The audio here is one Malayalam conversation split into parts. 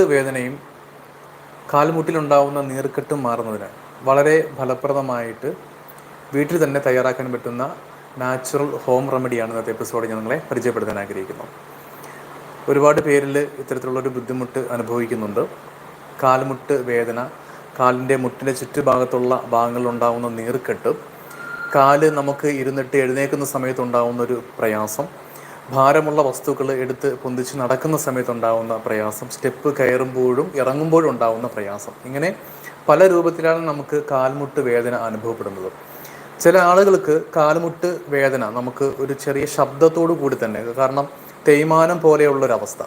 വേദനയും കാൽമുട്ടിലുണ്ടാവുന്ന നീർക്കെട്ടും മാറുന്നതിന് വളരെ ഫലപ്രദമായിട്ട് വീട്ടിൽ തന്നെ തയ്യാറാക്കാൻ പറ്റുന്ന നാച്ചുറൽ ഹോം റെമഡിയാണ് ഇന്നത്തെ എപ്പിസോഡ് ഞാൻ നിങ്ങളെ പരിചയപ്പെടുത്താൻ ആഗ്രഹിക്കുന്നു. ഒരുപാട് പേരിൽ ഇത്തരത്തിലുള്ളൊരു ബുദ്ധിമുട്ട് അനുഭവിക്കുന്നുണ്ട്. കാൽമുട്ട് വേദന കാലിന്റെ മുട്ടിന്റെ ചുറ്റുഭാഗത്തുള്ള ഭാഗങ്ങളിലുണ്ടാവുന്ന നീർക്കെട്ട് കാൽ നമുക്ക് ഇരുന്നിട്ട് എഴുന്നേക്കുന്ന സമയത്തുണ്ടാവുന്ന ഒരു പ്രയാസം ഭാരമുള്ള വസ്തുക്കൾ എടുത്ത് പൊന്തിച്ച് നടക്കുന്ന സമയത്തുണ്ടാകുന്ന പ്രയാസം സ്റ്റെപ്പ് കയറുമ്പോഴും ഇറങ്ങുമ്പോഴും ഉണ്ടാകുന്ന പ്രയാസം. ഇങ്ങനെ പല രൂപത്തിലാണ് നമുക്ക് കാൽമുട്ട് വേദന അനുഭവപ്പെടുന്നത്. ചില ആളുകൾക്ക് കാൽമുട്ട് വേദന നമുക്ക് ഒരു ചെറിയ ശബ്ദത്തോടു കൂടി തന്നെ കാരണം തേയ്മാനം പോലെയുള്ളൊരവസ്ഥ.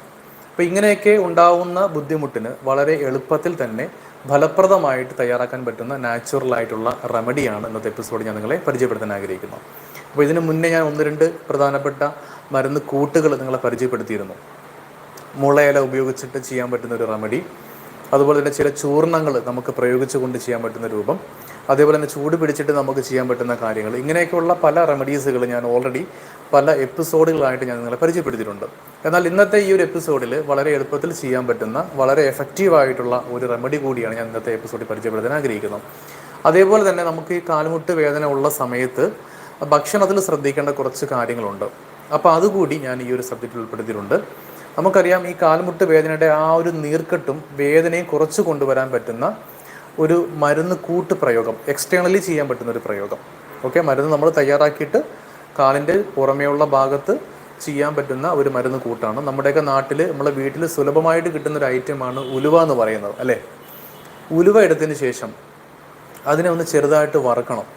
അപ്പോൾ ഇങ്ങനെയൊക്കെ ഉണ്ടാവുന്ന ബുദ്ധിമുട്ടിന് വളരെ എളുപ്പത്തിൽ തന്നെ ഫലപ്രദമായിട്ട് തയ്യാറാക്കാൻ പറ്റുന്ന നാച്ചുറൽ ആയിട്ടുള്ള റെമഡിയാണ് ഇന്നത്തെ എപ്പിസോഡ് ഞാൻ നിങ്ങളെ പരിചയപ്പെടുത്താൻ ആഗ്രഹിക്കുന്നു. അപ്പോൾ ഇതിനു മുന്നേ ഞാൻ ഒന്ന് രണ്ട് പ്രധാനപ്പെട്ട മരുന്ന് കൂട്ടുകൾ നിങ്ങളെ പരിചയപ്പെടുത്തിയിരുന്നു. മുളയില ഉപയോഗിച്ചിട്ട് ചെയ്യാൻ പറ്റുന്ന ഒരു റെമഡി അതുപോലെ തന്നെ ചില ചൂർണങ്ങൾ നമുക്ക് പ്രയോഗിച്ചുകൊണ്ട് ചെയ്യാൻ പറ്റുന്ന രൂപം. അതേപോലെ തന്നെ ചൂട് പിടിച്ചിട്ട് നമുക്ക് ചെയ്യാൻ പറ്റുന്ന കാര്യങ്ങൾ. ഇങ്ങനെയൊക്കെയുള്ള പല റെമഡീസുകൾ ഞാൻ ഓൾറെഡി പല എപ്പിസോഡുകളായിട്ട് ഞാൻ നിങ്ങളെ പരിചയപ്പെടുത്തിയിട്ടുണ്ട്. എന്നാൽ ഇന്നത്തെ ഈ ഒരു എപ്പിസോഡിൽ വളരെ എളുപ്പത്തിൽ ചെയ്യാൻ പറ്റുന്ന വളരെ എഫക്റ്റീവ് ആയിട്ടുള്ള ഒരു റെമഡി കൂടിയാണ് ഞാൻ ഇന്നത്തെ എപ്പിസോഡിൽ പരിചയപ്പെടുത്താൻ ആഗ്രഹിക്കുന്നത്. അതേപോലെ തന്നെ നമുക്ക് ഈ കാൽമുട്ട് വേദന ഉള്ള സമയത്ത് ഭക്ഷണത്തിൽ ശ്രദ്ധിക്കേണ്ട കുറച്ച് കാര്യങ്ങളുണ്ട്. അപ്പോൾ അതുകൂടി ഞാൻ ഈ ഒരു സബ്ജക്റ്റിൽ ഉൾപ്പെടുത്തിയിട്ടുണ്ട്. നമുക്കറിയാം ഈ കാൽമുട്ട് വേദനയുടെ ആ ഒരു നീർക്കെട്ടും വേദനയും കുറച്ച് കൊണ്ടുവരാൻ പറ്റുന്ന ഒരു മരുന്ന് കൂട്ട് പ്രയോഗം എക്സ്റ്റേണലി ചെയ്യാൻ പറ്റുന്ന ഒരു പ്രയോഗം. ഓക്കെ മരുന്ന് നമ്മൾ തയ്യാറാക്കിയിട്ട് കാലിന്റെ പുറമേയുള്ള ഭാഗത്ത് ചെയ്യാൻ പറ്റുന്ന ഒരു മരുന്ന് കൂട്ടാണ്. നമ്മുടെയൊക്കെ നാട്ടിൽ നമ്മളെ വീട്ടിൽ സുലഭമായിട്ട് കിട്ടുന്ന ഒരു ഐറ്റമാണ് ഉലുവ എന്ന് പറയുന്നത് അല്ലേ? ഉലുവ എടുത്തതിന് ശേഷം അതിനെ ഒന്ന് ചെറുതായിട്ട് വറുക്കണം.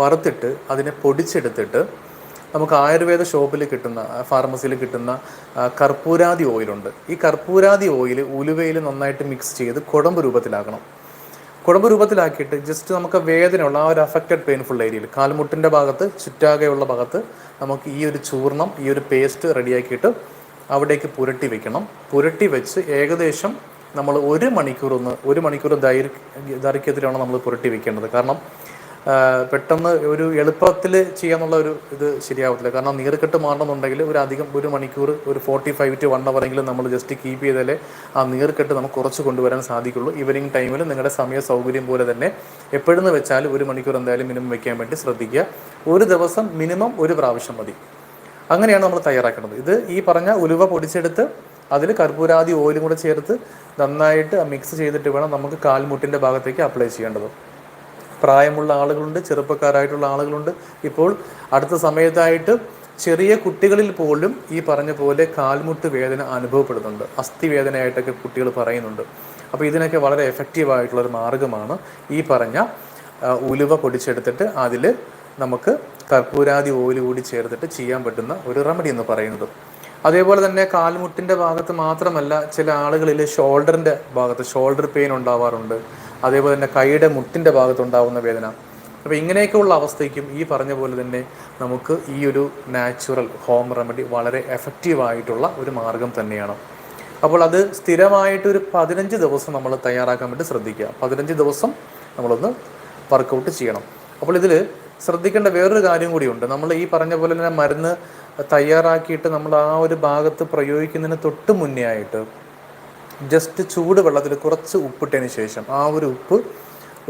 വറുത്തിട്ട് അതിനെ പൊടിച്ചെടുത്തിട്ട് നമുക്ക് ആയുർവേദ ഷോപ്പിൽ കിട്ടുന്ന ഫാർമസിയിൽ കിട്ടുന്ന കർപ്പൂരാതി ഓയിലുണ്ട് ഈ കർപ്പൂരാതി ഓയിൽ ഉലുവയിൽ നന്നായിട്ട് മിക്സ് ചെയ്ത് കുടമ്പ് രൂപത്തിലാക്കണം. കുടമ്പ് രൂപത്തിലാക്കിയിട്ട് ജസ്റ്റ് നമുക്ക് വേദനയുള്ള ആ ഒരു അഫക്റ്റഡ് പെയിൻഫുൾ ഏരിയയിൽ കാൽമുട്ടിന്റെ ഭാഗത്ത് ചുറ്റാകെയുള്ള ഭാഗത്ത് നമുക്ക് ഈ ഒരു ചൂർണം ഈ ഒരു പേസ്റ്റ് റെഡിയാക്കിയിട്ട് അവിടേക്ക് പുരട്ടി വെക്കണം. പുരട്ടി വെച്ച് ഏകദേശം നമ്മൾ ഒരു മണിക്കൂർ ഒന്ന് ഒരു മണിക്കൂർ ദൈർഘ്യ ദൈർഘ്യത്തിലാണ് നമ്മൾ പുരട്ടി വെക്കേണ്ടത്. കാരണം പെട്ടെന്ന് ഒരു എളുപ്പത്തിൽ ചെയ്യാന്നുള്ള ഒരു ഇത് ശരിയാവത്തില്ല. കാരണം നീർക്കെട്ട് മാറണമെന്നുണ്ടെങ്കിൽ ഒരു അധികം ഒരു മണിക്കൂർ ഒരു ഫോർട്ടി ഫൈവ് ടു വൺ അവറെങ്കിലും നമ്മൾ ജസ്റ്റ് കീപ്പ് ചെയ്താലേ ആ നീർക്കെട്ട് നമുക്ക് കുറച്ച് കൊണ്ടുവരാൻ സാധിക്കുള്ളൂ. ഈവനിങ് ടൈമിൽ നിങ്ങളുടെ സമയ സൗകര്യം പോലെ തന്നെ എപ്പോഴെന്ന് വെച്ചാൽ ഒരു മണിക്കൂർ എന്തായാലും മിനിമം വെക്കാൻ വേണ്ടി ശ്രദ്ധിക്കുക. ഒരു ദിവസം മിനിമം ഒരു പ്രാവശ്യം മതി. അങ്ങനെയാണ് നമ്മൾ തയ്യാറാക്കേണ്ടത്. ഇത് ഈ പറഞ്ഞ ഉലുവ പൊടിച്ചെടുത്ത് അതിൽ കർപ്പൂരാതി ഓയിലും കൂടെ ചേർത്ത് നന്നായിട്ട് മിക്സ് ചെയ്തിട്ട് വേണം നമുക്ക് കാൽമുട്ടിന്റെ ഭാഗത്തേക്ക് അപ്ലൈ ചെയ്യേണ്ടത്. പ്രായമുള്ള ആളുകളുണ്ട് ചെറുപ്പക്കാരായിട്ടുള്ള ആളുകളുണ്ട്. ഇപ്പോൾ അടുത്ത സമയത്തായിട്ട് ചെറിയ കുട്ടികളിൽ പോലും ഈ പറഞ്ഞ പോലെ കാൽമുട്ട് വേദന അനുഭവപ്പെടുന്നുണ്ട്. അസ്ഥി വേദനയായിട്ടൊക്കെ കുട്ടികൾ പറയുന്നുണ്ട്. അപ്പോൾ ഇതിനൊക്കെ വളരെ എഫക്റ്റീവ് ആയിട്ടുള്ള ഒരു മാർഗമാണ് ഈ പറഞ്ഞ ഉലുവ പൊടിച്ചെടുത്തിട്ട് അതിൽ നമുക്ക് കർപ്പൂരാതി ഓയിൽ കൂടി ചേർത്തിട്ട് ചെയ്യാൻ പറ്റുന്ന ഒരു റെമഡി എന്ന് പറയുന്നത്. അതേപോലെ തന്നെ കാൽമുട്ടിന്റെ ഭാഗത്ത് മാത്രമല്ല ചില ആളുകളിൽ ഷോൾഡറിന്റെ ഭാഗത്ത് ഷോൾഡർ പെയിൻ ഉണ്ടാവാറുണ്ട്. അതേപോലെ തന്നെ കൈയുടെ മുട്ടിന്റെ ഭാഗത്തുണ്ടാകുന്ന വേദന. അപ്പോൾ ഇങ്ങനെയൊക്കെയുള്ള അവസ്ഥയ്ക്കും ഈ പറഞ്ഞ പോലെ തന്നെ നമുക്ക് ഈ ഒരു നാച്ചുറൽ ഹോം റെമഡി വളരെ എഫക്റ്റീവ് ആയിട്ടുള്ള ഒരു മാർഗം തന്നെയാണ്. അപ്പോൾ അത് സ്ഥിരമായിട്ട് ഒരു പതിനഞ്ച് ദിവസം നമ്മൾ തയ്യാറാക്കാൻ വേണ്ടി ശ്രദ്ധിക്കുക. പതിനഞ്ച് ദിവസം നമ്മളൊന്ന് വർക്കൗട്ട് ചെയ്യണം. അപ്പോൾ ഇതിൽ ശ്രദ്ധിക്കേണ്ട വേറൊരു കാര്യം കൂടിയുണ്ട്. നമ്മൾ ഈ പറഞ്ഞ പോലെ തന്നെ മരുന്ന് തയ്യാറാക്കിയിട്ട് നമ്മൾ ആ ഒരു ഭാഗത്ത് പ്രയോഗിക്കുന്നതിന് തൊട്ട് മുന്നേ ആയിട്ട് ജസ്റ്റ് ചൂട് വെള്ളത്തിൽ കുറച്ച് ഉപ്പിട്ടതിന് ശേഷം ആ ഒരു ഉപ്പ്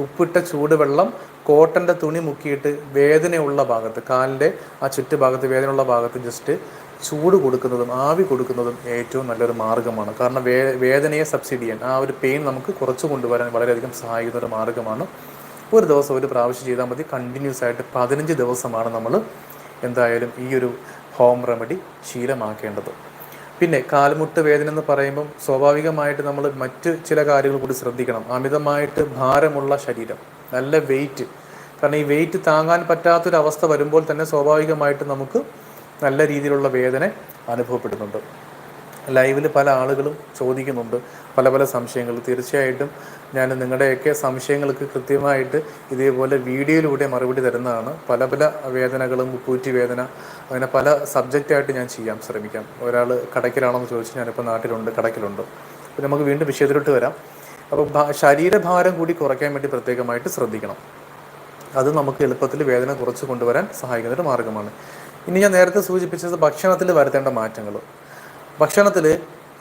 ഉപ്പിട്ട ചൂടുവെള്ളം കോട്ടന്റെ തുണി മുക്കിയിട്ട് വേദനയുള്ള ഭാഗത്ത് കാലിന്റെ ആ ചുറ്റുഭാഗത്ത് വേദനയുള്ള ഭാഗത്ത് ജസ്റ്റ് ചൂട് കൊടുക്കുന്നതും ആവി കൊടുക്കുന്നതും ഏറ്റവും നല്ലൊരു മാർഗമാണ് കാരണം വേ വേദനയെ സബ്സിഡി ചെയ്യാൻ ആ ഒരു പെയിൻ നമുക്ക് കുറച്ച് കൊണ്ടുവരാൻ വളരെയധികം സഹായിക്കുന്ന ഒരു മാർഗമാണ് ഒരു ദിവസം ഒരു പ്രാവശ്യം ചെയ്താൽ മതി. കണ്ടിന്യൂസ് ആയിട്ട് പതിനഞ്ച് ദിവസമാണ് നമ്മൾ എന്തായാലും ഈ ഒരു ഹോം റെമഡി ശീലമാക്കേണ്ടത്. പിന്നെ കാൽമുട്ട് വേദന എന്ന് പറയുമ്പം സ്വാഭാവികമായിട്ട് നമ്മൾ മറ്റ് ചില കാര്യങ്ങൾ കൂടി ശ്രദ്ധിക്കണം. അമിതമായിട്ട് ഭാരമുള്ള ശരീരം നല്ല വെയിറ്റ് കാരണം ഈ വെയിറ്റ് താങ്ങാൻ പറ്റാത്തൊരവസ്ഥ വരുമ്പോൾ തന്നെ സ്വാഭാവികമായിട്ട് നമുക്ക് നല്ല രീതിയിലുള്ള വേദന അനുഭവപ്പെടുന്നുണ്ട്. ലൈവിൽ പല ആളുകളും ചോദിക്കുന്നുണ്ട് പല പല സംശയങ്ങൾ. തീർച്ചയായിട്ടും ഞാൻ നിങ്ങളുടെയൊക്കെ സംശയങ്ങൾക്ക് കൃത്യമായിട്ട് ഇതേപോലെ വീഡിയോയിലൂടെ മറുപടി തരുന്നതാണ്. പല പല വേദനകളും ഉപ്പൂറ്റി വേദന അങ്ങനെ പല സബ്ജക്റ്റായിട്ട് ഞാൻ ചെയ്യാൻ ശ്രമിക്കാം. ഒരാൾ കടക്കിലാണെന്ന് ചോദിച്ചു ഞാനിപ്പോൾ നാട്ടിലുണ്ട് കടക്കിലുണ്ട് അപ്പോൾ നമുക്ക് വീണ്ടും വിഷയത്തിലോട്ട് വരാം. അപ്പോൾ ശരീരഭാരം കൂടി കുറയ്ക്കാൻ വേണ്ടി പ്രത്യേകമായിട്ട് ശ്രദ്ധിക്കണം. അത് നമുക്ക് എളുപ്പത്തിൽ വേദന കുറച്ച് കൊണ്ടുവരാൻ സഹായിക്കുന്ന ഒരു മാർഗമാണ് ഇനി ഞാൻ നേരത്തെ സൂചിപ്പിച്ചത് ഭക്ഷണത്തിൽ വരുത്തേണ്ട മാറ്റങ്ങൾ ഭക്ഷണത്തിൽ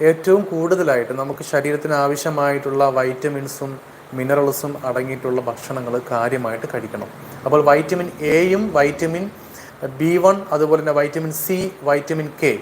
ഏറ്റവും കൂടുതലായിട്ട് നമുക്ക് ശരീരത്തിന് ആവശ്യമായിട്ടുള്ള വൈറ്റമിൻസും മിനറൽസും അടങ്ങിയിട്ടുള്ള ഭക്ഷണങ്ങൾ കാര്യമായിട്ട് കഴിക്കണം. അപ്പോൾ വൈറ്റമിൻ എയും വൈറ്റമിൻ ബി വൺ അതുപോലെ തന്നെ വൈറ്റമിൻ സി വൈറ്റമിൻ കെ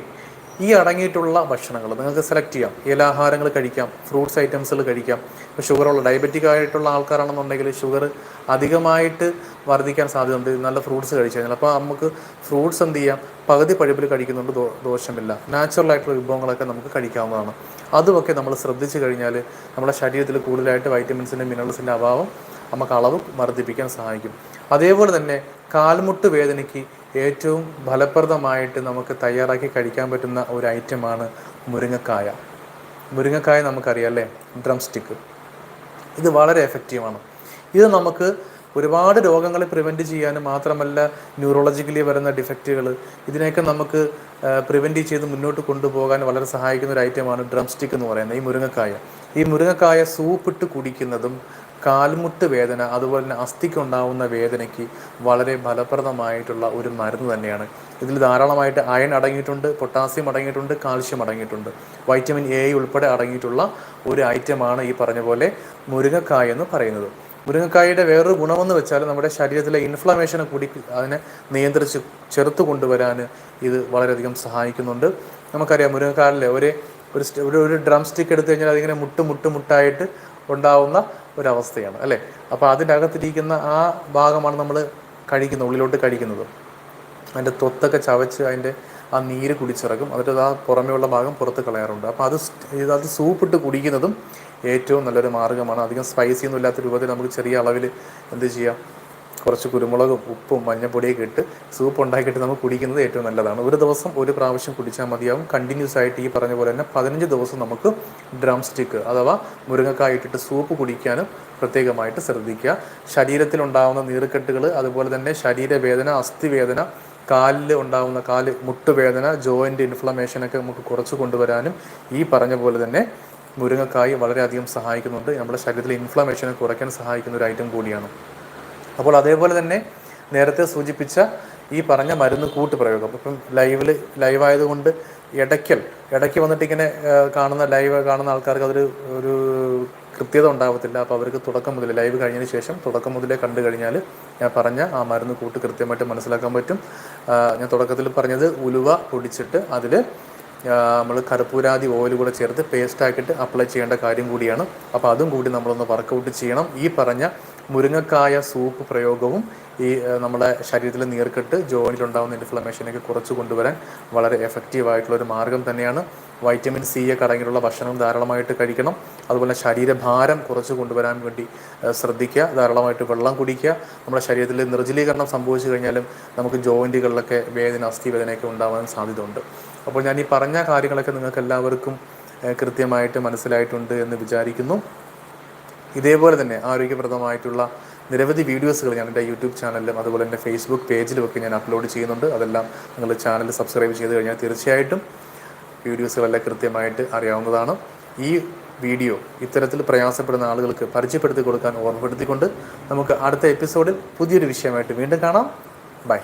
ഈ അടങ്ങിയിട്ടുള്ള ഭക്ഷണങ്ങൾ നിങ്ങൾക്ക് സെലക്ട് ചെയ്യാം. ഇലാഹാരങ്ങൾ കഴിക്കാം. ഫ്രൂട്ട്സ് ഐറ്റംസുകൾ കഴിക്കാം. ഇപ്പോൾ ഷുഗറുള്ള ഡയബറ്റിക് ആയിട്ടുള്ള ആൾക്കാരാണെന്നുണ്ടെങ്കിൽ ഷുഗർ അധികമായിട്ട് വർദ്ധിക്കാൻ സാധ്യതയുണ്ട്. നല്ല ഫ്രൂട്ട്സ് കഴിച്ചു കഴിഞ്ഞാൽ അപ്പോൾ നമുക്ക് ഫ്രൂട്ട്സ് എന്ത് ചെയ്യാം? പകുതി പഴുപ്പിൽ കഴിക്കുന്നുണ്ട്. ദോഷമില്ല. നാച്ചുറൽ ആയിട്ടുള്ള വിഭവങ്ങളൊക്കെ നമുക്ക് കഴിക്കാവുന്നതാണ്. അതുമൊക്കെ നമ്മൾ ശ്രദ്ധിച്ചു കഴിഞ്ഞാൽ നമ്മുടെ ശരീരത്തിൽ കൂടുതലായിട്ട് വൈറ്റമിൻസിന്റെ മിനറൽസിന്റെ അഭാവം നമുക്ക് അളവ് വർദ്ധിപ്പിക്കാൻ സഹായിക്കും. അതേപോലെ തന്നെ കാൽമുട്ട് വേദനയ്ക്ക് ഏറ്റവും ഫലപ്രദമായിട്ട് നമുക്ക് തയ്യാറാക്കി കഴിക്കാൻ പറ്റുന്ന ഒരു ഐറ്റമാണ് മുരിങ്ങക്കായ. മുരിങ്ങക്കായ നമുക്കറിയാം അല്ലേ? ഡ്രം സ്റ്റിക്ക് ഇത് വളരെ എഫക്റ്റീവാണ് ഇത് നമുക്ക് ഒരുപാട് രോഗങ്ങളെ പ്രിവെന്റ് ചെയ്യാനും മാത്രമല്ല ന്യൂറോളജിക്കലി വരുന്ന ഡിഫക്റ്റുകൾ ഇതിനെയൊക്കെ നമുക്ക് പ്രിവെന്റ് ചെയ്ത് മുന്നോട്ട് കൊണ്ടുപോകാൻ വളരെ സഹായിക്കുന്ന ഒരു ഐറ്റമാണ് ഡ്രം സ്റ്റിക്ക് എന്ന് പറയുന്നത് ഈ മുരിങ്ങക്കായ. ഈ മുരുങ്ങക്കായ സൂപ്പിട്ട് കുടിക്കുന്നതും കാൽമുട്ട് വേദന അതുപോലെ തന്നെ അസ്ഥിക്കുണ്ടാവുന്ന വേദനയ്ക്ക് വളരെ ഫലപ്രദമായിട്ടുള്ള ഒരു മരുന്ന് തന്നെയാണ്. ഇതിൽ ധാരാളമായിട്ട് അയൺ അടങ്ങിയിട്ടുണ്ട് പൊട്ടാസ്യം അടങ്ങിയിട്ടുണ്ട് കാൽഷ്യം അടങ്ങിയിട്ടുണ്ട്. വൈറ്റമിൻ എ ഉൾപ്പെടെ അടങ്ങിയിട്ടുള്ള ഒരു ഐറ്റമാണ് ഈ പറഞ്ഞ പോലെ മുരുങ്ങക്കായ എന്ന് പറയുന്നത്. മുരുങ്ങക്കായയുടെ വേറൊരു ഗുണമെന്ന് വെച്ചാൽ നമ്മുടെ ശരീരത്തിലെ ഇൻഫ്ലമേഷനെ കൂടി അതിനെ നിയന്ത്രിച്ച് ചെറുത്ത് കൊണ്ടുവരാൻ ഇത് വളരെയധികം സഹായിക്കുന്നുണ്ട്. നമുക്കറിയാം മുരുങ്ങക്കാലിലെ ഒരു ഒരു ഒരു ഡ്രം സ്റ്റിക്ക് എടുത്തു കഴിഞ്ഞാൽ അതിങ്ങനെ മുട്ട് മുട്ട് മുട്ടായിട്ട് ഉണ്ടാവുന്ന ഒരവസ്ഥയാണ് അല്ലേ? അപ്പോൾ അതിന്റെ അകത്തിരിക്കുന്ന ആ ഭാഗമാണ് നമ്മൾ കഴിക്കുന്നത് ഉള്ളിലോട്ട് കഴിക്കുന്നത്. അതിന്റെ തൊത്തൊക്കെ ചവച്ച് അതിന്റെ ആ നീര് കുടിച്ചിറക്കും. അതിന്റെ ആ പുറമേയുള്ള ഭാഗം പുറത്ത് കളയാറുണ്ട്. അപ്പോൾ അത് അത് സൂപ്പിട്ട് കുടിക്കുന്നതും ഏറ്റവും നല്ലൊരു മാർഗമാണ് അധികം സ്പൈസി ഒന്നും ഇല്ലാത്ത രൂപത്തിൽ നമുക്ക് ചെറിയ അളവിൽ എന്ത് ചെയ്യാം? കുറച്ച് കുരുമുളകും ഉപ്പും മഞ്ഞപ്പൊടിയൊക്കെ ഇട്ട് സൂപ്പ് ഉണ്ടാക്കിയിട്ട് നമുക്ക് കുടിക്കുന്നത് ഏറ്റവും നല്ലതാണ്. ഒരു ദിവസം ഒരു പ്രാവശ്യം കുടിച്ചാൽ മതിയാവും. കണ്ടിന്യൂസ് ആയിട്ട് ഈ പറഞ്ഞ പോലെ തന്നെ പതിനഞ്ച് ദിവസം നമുക്ക് ഡ്രം സ്റ്റിക്ക് അഥവാ മുരുങ്ങക്കായ ഇട്ടിട്ട് സൂപ്പ് കുടിക്കാനും പ്രത്യേകമായിട്ട് ശ്രദ്ധിക്കുക. ശരീരത്തിലുണ്ടാവുന്ന നീർക്കെട്ടുകൾ അതുപോലെ തന്നെ ശരീരവേദന അസ്ഥിവേദന കാലിൽ ഉണ്ടാകുന്ന കാൽ മുട്ടുവേദന ജോയിന്റ് ഇൻഫ്ലമേഷനൊക്കെ നമുക്ക് കുറച്ച് കൊണ്ടുവരാനും ഈ പറഞ്ഞ പോലെ തന്നെ മുരുങ്ങക്കായ് വളരെയധികം സഹായിക്കുന്നുണ്ട്. നമ്മുടെ ശരീരത്തിലെ ഇൻഫ്ലമേഷനെ കുറയ്ക്കാൻ സഹായിക്കുന്ന ഒരു ഐറ്റം കൂടിയാണ്. അപ്പോൾ അതേപോലെ തന്നെ നേരത്തെ സൂചിപ്പിച്ച ഈ പറഞ്ഞ മരുന്ന് കൂട്ട് പ്രയോഗം ഇപ്പം ലൈവിൽ ലൈവായതുകൊണ്ട് ഇടയ്ക്കൽ ഇടയ്ക്ക് വന്നിട്ട് ഇങ്ങനെ കാണുന്ന ലൈവ് കാണുന്ന ആൾക്കാർക്ക് അതൊരു ഒരു കൃത്യത ഉണ്ടാകത്തില്ല അപ്പോൾ അവർക്ക് തുടക്കം മുതൽ ലൈവ് കഴിഞ്ഞതിന് ശേഷം തുടക്കം മുതലേ കണ്ടു കഴിഞ്ഞാൽ ഞാൻ പറഞ്ഞ ആ മരുന്ന് കൂട്ട് കൃത്യമായിട്ട് മനസ്സിലാക്കാൻ പറ്റും. ഞാൻ തുടക്കത്തിൽ പറഞ്ഞത് ഉലുവ പൊടിച്ചിട്ട് അതിൽ നമ്മൾ കർപ്പൂരാതി ഓയിൽ കൂടെ ചേർത്ത് പേസ്റ്റാക്കിയിട്ട് അപ്ലൈ ചെയ്യേണ്ട കാര്യം കൂടിയാണ്. അപ്പോൾ അതും കൂടി നമ്മളൊന്ന് വർക്കൗട്ട് ചെയ്യണം. ഈ പറഞ്ഞ മുരിങ്ങക്കായ സൂപ്പ് പ്രയോഗവും ഈ നമ്മുടെ ശരീരത്തിൽ നീർക്കെട്ട് ജോയിനിലുണ്ടാകുന്ന ഇൻഫ്ലമേഷനൊക്കെ കുറച്ച് കൊണ്ടുവരാൻ വളരെ എഫക്റ്റീവ് ആയിട്ടുള്ള ഒരു മാർഗം തന്നെയാണ്. വൈറ്റമിൻ സി ഒക്കെ അടങ്ങിയിട്ടുള്ള ഭക്ഷണം ധാരാളമായിട്ട് കഴിക്കണം. അതുപോലെ ശരീരഭാരം കുറച്ച് കൊണ്ടുവരാൻ വേണ്ടി ശ്രദ്ധിക്കുക. ധാരാളമായിട്ട് വെള്ളം കുടിക്കുക. നമ്മുടെ ശരീരത്തിൽ നിർജലീകരണം സംഭവിച്ചു കഴിഞ്ഞാലും നമുക്ക് ജോയിന്റുകളിലൊക്കെ വേദന അസ്ഥി വേദനയൊക്കെ ഉണ്ടാവാൻ സാധ്യതയുണ്ട്. അപ്പോൾ ഞാൻ ഈ പറഞ്ഞ കാര്യങ്ങളൊക്കെ നിങ്ങൾക്ക് എല്ലാവർക്കും കൃത്യമായിട്ട് മനസ്സിലായിട്ടുണ്ട് എന്ന് വിചാരിക്കുന്നു. ഇതേപോലെ തന്നെ ആരോഗ്യപ്രദമായിട്ടുള്ള നിരവധി വീഡിയോസുകൾ ഞാൻ എന്റെ യൂട്യൂബ് ചാനലിലും അതുപോലെ എന്റെ ഫേസ്ബുക്ക് പേജിലും ഒക്കെ ഞാൻ അപ്ലോഡ് ചെയ്യുന്നുണ്ട്. അതെല്ലാം നിങ്ങൾ ചാനൽ സബ്സ്ക്രൈബ് ചെയ്ത് കഴിഞ്ഞാൽ തീർച്ചയായിട്ടും വീഡിയോസുകളെല്ലാം കൃത്യമായിട്ട് അറിയാവുന്നതാണ്. ഈ വീഡിയോ ഇത്തരത്തിൽ പ്രയാസപ്പെടുന്ന ആളുകൾക്ക് പരിചയപ്പെടുത്തി കൊടുക്കാൻ ഓർമ്മപ്പെടുത്തിക്കൊണ്ട് നമുക്ക് അടുത്ത എപ്പിസോഡിൽ പുതിയൊരു വിഷയമായിട്ട് വീണ്ടും കാണാം. ബൈ